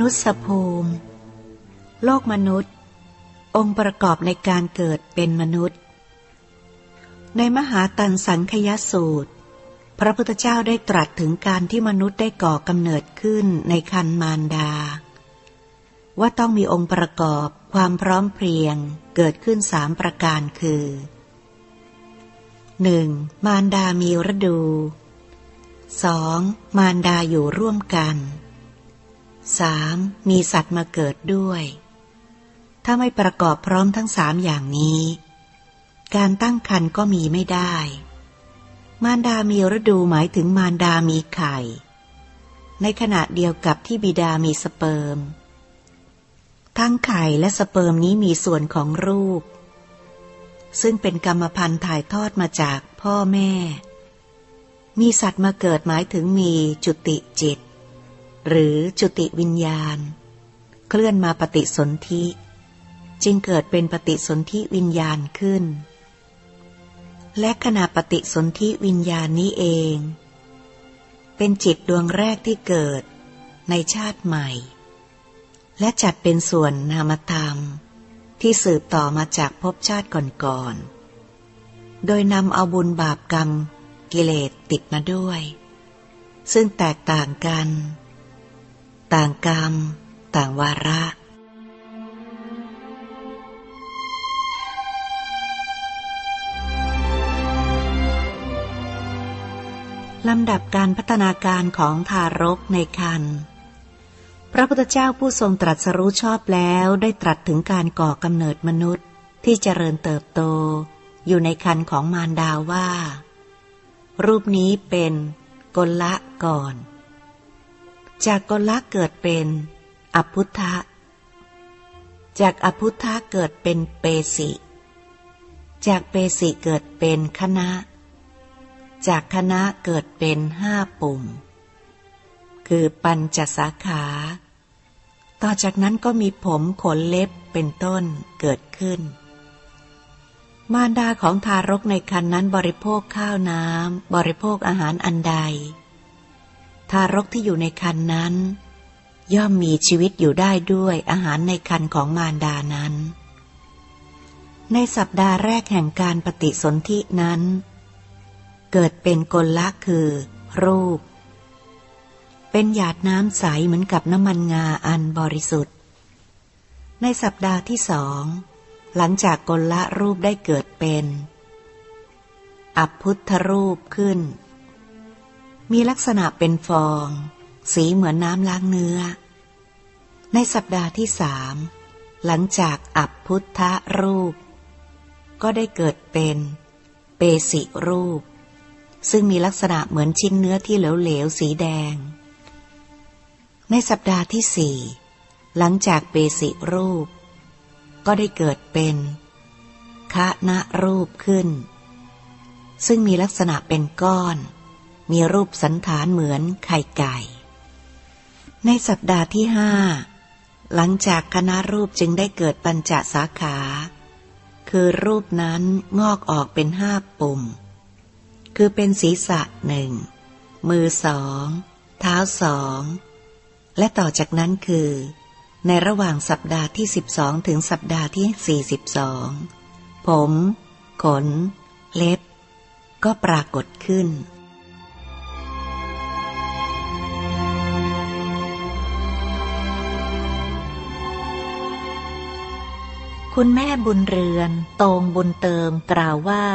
นุษย์ภูมิ โลกมนุษย์ องค์ประกอบในการเกิดเป็นมนุษย์ ในมหาตันสังคยสูตร พระพุทธเจ้าได้ตรัสถึงการที่มนุษย์ได้ก่อกำเนิดขึ้นในคันมารดา ว่าต้องมีองค์ประกอบความพร้อมเพรียงเกิดขึ้นสามประการคือ 1. มารดามีฤดู 2. มารดาอยู่ร่วมกัน 3. มีสัตว์มาเกิดด้วย ถ้าไม่ประกอบพร้อมทั้งสามอย่างนี้ การตั้งครรภ์ก็มีไม่ได้ มารดามีฤดูหมายถึงมารดามีไข่ ในขณะเดียวกับที่บิดามีสเปิร์ม ทั้งไข่และสเปิร์มนี้มีส่วนของรูป ซึ่งเป็นกรรมพันธุ์ถ่ายทอดมาจากพ่อแม่ มีสัตว์มาเกิดหมายถึงมีจุติจิต หรือจุติวิญญาณ เคลื่อนมาปฏิสนธิ จึงเกิดเป็นปฏิสนธิวิญญาณขึ้น และขณะปฏิสนธิวิญญาณนี้เอง เป็นจิตดวงแรกที่เกิดในชาติใหม่ และจัดเป็นส่วนนามธรรมที่สืบต่อมาจากภพชาติก่อนๆ โดยนำเอาบุญบาปกรรมกิเลสติดมาด้วย ซึ่งแตกต่างกัน ต่างกรรม ต่างวาระ ลำดับการพัฒนาการของทารกในครรภ์พระพุทธเจ้าผู้ทรงตรัสรู้ชอบแล้วได้ตรัสถึงการก่อกำเนิดมนุษย์ที่เจริญเติบโต อยู่ในครรภ์ของมารดาว่า รูปนี้เป็นกลละก่อน จากกลละเกิดเป็นอพุทธะ จากอพุทธะเกิดเป็นเปสิ จากเปสิเกิดเป็นคณะ จากคณะเกิดเป็นห้าปุ่ม คือปัญจสาขา ต่อจากนั้นก็มีผมขนเล็บเป็นต้นเกิดขึ้น มารดาของทารกในคันนั้นบริโภคข้าวน้ำ บริโภคอาหารอันใด ทารกที่อยู่ในคันนั้น ย่อมมีชีวิตอยู่ได้ด้วยอาหารในคันของมารดานั้น ในสัปดาห์แรกแห่งการปฏิสนธินั้น เกิดเป็นกลละคือ รูป เป็นหยาดน้ำใสเหมือนกับน้ำมันงาอันบริสุทธิ์ ในสัปดาห์ที่สอง หลังจากกลละรูปได้เกิดเป็น อัพุทธรูปขึ้น มีลักษณะเป็นฟอง สีเหมือนน้ำล้างเนื้อ ในสัปดาห์ที่สามหลังจากอับพุทธรูป ก็ได้เกิดเป็นเปสิรูป ซึ่งมีลักษณะเหมือนชิ้นเนื้อที่เหลวๆสีแดง ในสัปดาห์ที่สี่หลังจากเปสิรูป ก็ได้เกิดเป็นคะนะรูปขึ้น ซึ่งมีลักษณะเป็นก้อน มีรูปสันฐานเหมือนไข่ไก่ ในสัปดาห์ที่ห้าหลังจากคณะรูปจึงได้เกิดปัญจสาขา คือรูปนั้นงอกออกเป็นห้าปุ่ม คือเป็นศีรษะหนึ่ง มือสอง เท้าสอง และต่อจากนั้นคือ ในระหว่างสัปดาห์ที่สิบสองถึงสัปดาห์ที่สี่สิบสองผม ขน เล็บ ก็ปรากฏขึ้น คุณแม่บุญเรือนโตงบุญเติมกล่าวว่า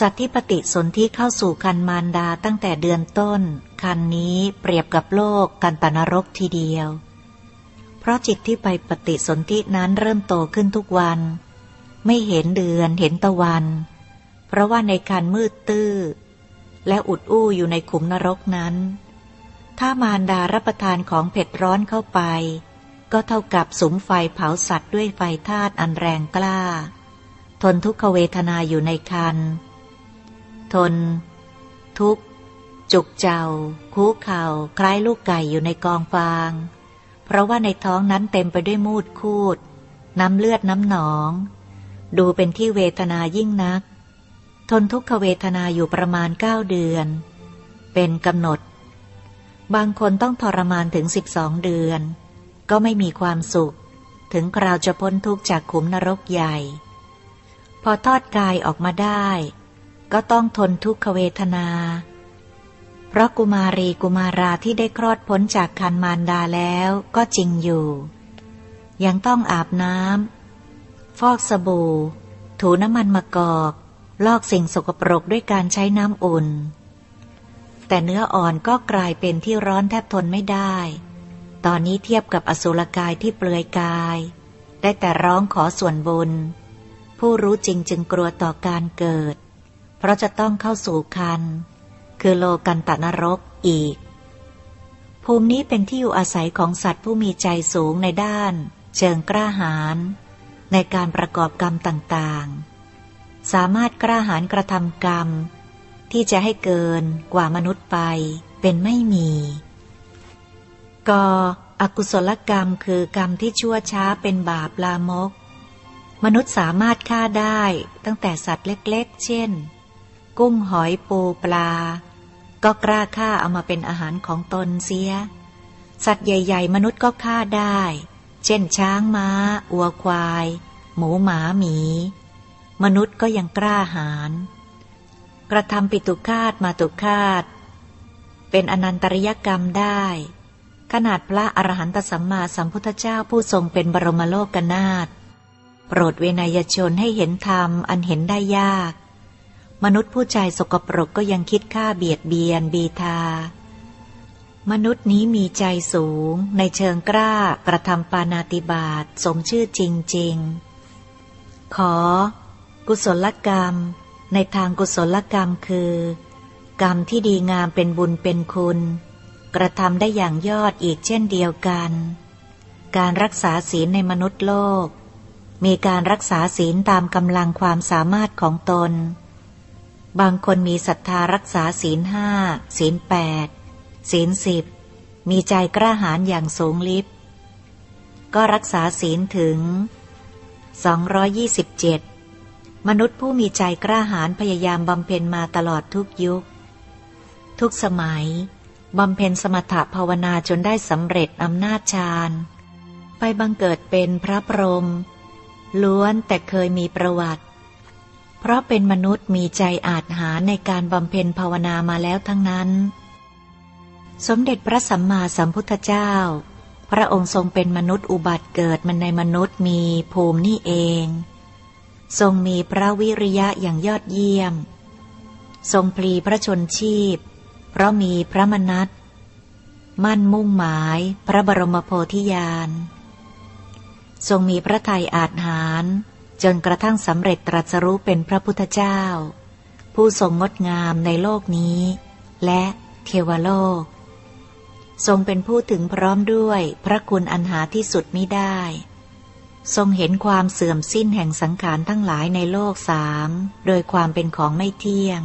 สัตว์ที่ปฏิสนธิเข้าสู่คันมารดาตั้งแต่เดือนต้น คันนี้เปรียบกับโลกกันตนรกทีเดียว เพราะจิตที่ไปปฏิสนธินั้นเริ่มโตขึ้นทุกวัน ไม่เห็นเดือนเห็นตะวัน เพราะว่าในคันมืดตื้อ และอุดอู้อยู่ในขุมนรกนั้น ถ้ามารดารับประทานของเผ็ดร้อนเข้าไป ก็เท่ากับสุมไฟเผาสัตว์ด้วยไฟธาตุอันแรงกล้า ทนทุกขเวทนาอยู่ในคัน ทน ทุกจุกเจ้า คูเข่าคล้ายลูกไก่อยู่ในกองฟาง เพราะว่าในท้องนั้นเต็มไปด้วยมูดคูด น้ำเลือดน้ำหนอง ดูเป็นที่เวทนายิ่งนัก ทนทุกขเวทนาอยู่ประมาณเก้าเดือน เป็นกำหนด บางคนต้องทรมานถึงสิบสองเดือน ก็ไม่มีความสุข ถึงคราวจะพ้นทุกข์จากขุมนรกใหญ่ พอทอดกายออกมาได้ ก็ต้องทนทุกขเวทนา เพราะกุมารีกุมาราที่ได้คลอดพ้นจากคันมารดาแล้วก็จริงอยู่ ยังต้องอาบน้ำฟอกสบู่ ถูน้ำมันมะกอก ลอกสิ่งสกปรกด้วยการใช้น้ำอุ่น แต่เนื้ออ่อนก็กลายเป็นที่ร้อนแทบทนไม่ได้ ตอนนี้เทียบกับอสุรกายที่เปลือยกาย ได้แต่ร้องขอส่วนบุญ ผู้รู้จริงจึงกลัวต่อการเกิด เพราะจะต้องเข้าสู่คัน คือโลกันตนรกอีก ภูมินี้เป็นที่อยู่อาศัยของสัตว์ผู้มีใจสูงในด้าน เชิงกล้าหาญในการประกอบกรรมต่างๆ สามารถกล้าหาญกระทำกรรม ที่จะให้เกินกว่ามนุษย์ไปเป็นไม่มี กอกุศลกรรมคือกรรมที่ชั่วช้าเป็นบาปลามก มนุษย์สามารถฆ่าได้ตั้งแต่สัตว์เล็กๆ เช่น กุ้งหอยปูปลา ก็กล้าฆ่าเอามาเป็นอาหารของตนเสีย สัตว์ใหญ่ ๆ มนุษย์ก็ฆ่าได้ เช่น ช้างม้า อัวควาย หมูหมาหมี มนุษย์ก็ยังกล้าหาญกระทำปิตุคาตมาตุคาตเป็นอนันตริยกรรมได้ ขนาดพระอรหันตสัมมาสัมพุทธเจ้าผู้ทรงเป็นบรมโลกกนาถโปรดเวนยชนให้เห็นธรรมอันเห็นได้ยาก มนุษย์ผู้ใจสกปรกก็ยังคิดฆ่าเบียดเบียนบีทา มนุษย์นี้มีใจสูง ในเชิงกล้ากระทำปานาติบาตสมชื่อจริง ๆ ขอ กุศลกรรม ในทางกุศลกรรมคือ กรรมที่ดีงามเป็นบุญเป็นคุณ กระทำได้อย่างยอดอีกเช่นเดียวกัน การรักษาศีลในมนุษย์โลก มีการรักษาศีลตามกำลังความสามารถของตน บางคนมีศรัทธารักษาศีลห้าศีลแปดศีลสิบมีใจกล้าหาญอย่างสูงลิบก็รักษาศีลถึง 227 มนุษย์ผู้มีใจกล้าหาญพยายามบำเพ็ญมาตลอดทุกยุค ทุกสมัย บำเพ็ญสมถะภาวนาจนได้สำเร็จอำนาจฌานไปบังเกิดเป็นพระพรหมล้วนแต่เคยมีประวัติ เพราะเป็นมนุษย์มีใจอาจหาในการบำเพ็ญภาวนามาแล้วทั้งนั้น สมเด็จพระสัมมาสัมพุทธเจ้า พระองค์ทรงเป็นมนุษย์อุบัติเกิดมันในมนุษย์มีภูมินี่เอง ทรงมีพระวิริยะอย่างยอดเยี่ยม ทรงพลีพระชนชีพ เพราะมีพระมนัตมั่นมุ่งหมาย พระบรมโพธิญาณ ทรงมีพระทัยอาจหารจนกระทั่งสำเร็จตรัสรู้เป็นพระพุทธเจ้า ผู้ทรงงดงามในโลกนี้ และเทวโลก ทรงเป็นผู้ถึงพร้อมด้วยพระคุณอันหาที่สุดมิได้ ทรงเห็นความเสื่อมสิ้นแห่งสังขารทั้งหลายในโลกสาม โดยความเป็นของไม่เที่ยง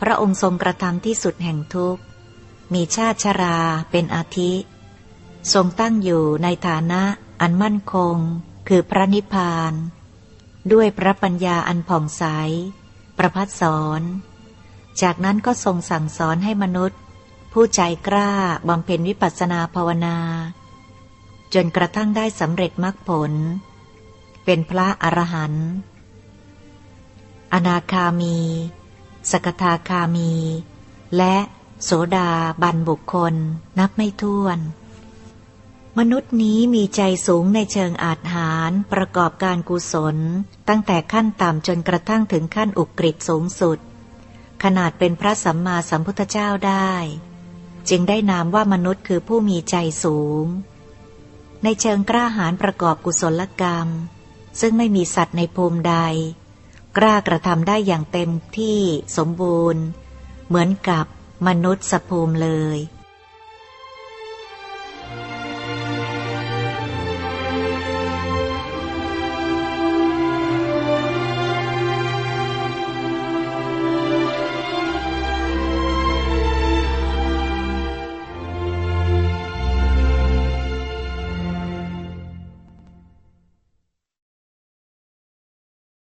พระองค์ทรงกระทำที่สุดแห่งทุกข์ มีชาติชราเป็นอาทิ ทรงตั้งอยู่ในฐานะอันมั่นคง คือพระนิพพาน ด้วยพระปัญญาอันผ่องใส ประพัดสอน จากนั้นก็ทรงสั่งสอนให้มนุษย์ ผู้ใจกล้าบำเพ็ญวิปัสสนาภาวนา จนกระทั่งได้สำเร็จมรรคผล เป็นพระอรหันต์อนาคามี สกทาคามี และโสดาบันบุคคล นับไม่ถ้วน มนุษย์นี้มีใจสูงในเชิงอาจหารประกอบการกุศล ตั้งแต่ขั้นต่ำจนกระทั่งถึงขั้นอุกฤษสูงสุด ขนาดเป็นพระสัมมาสัมพุทธเจ้าได้ จึงได้นามว่ามนุษย์คือผู้มีใจสูง ในเชิงกล้าหาญประกอบกุศลกรรม ซึ่งไม่มีสัตว์ในภูมิใด กล้ากระทำได้อย่างเต็มที่สมบูรณ์ เหมือนกับมนุษย์สภูมิเลย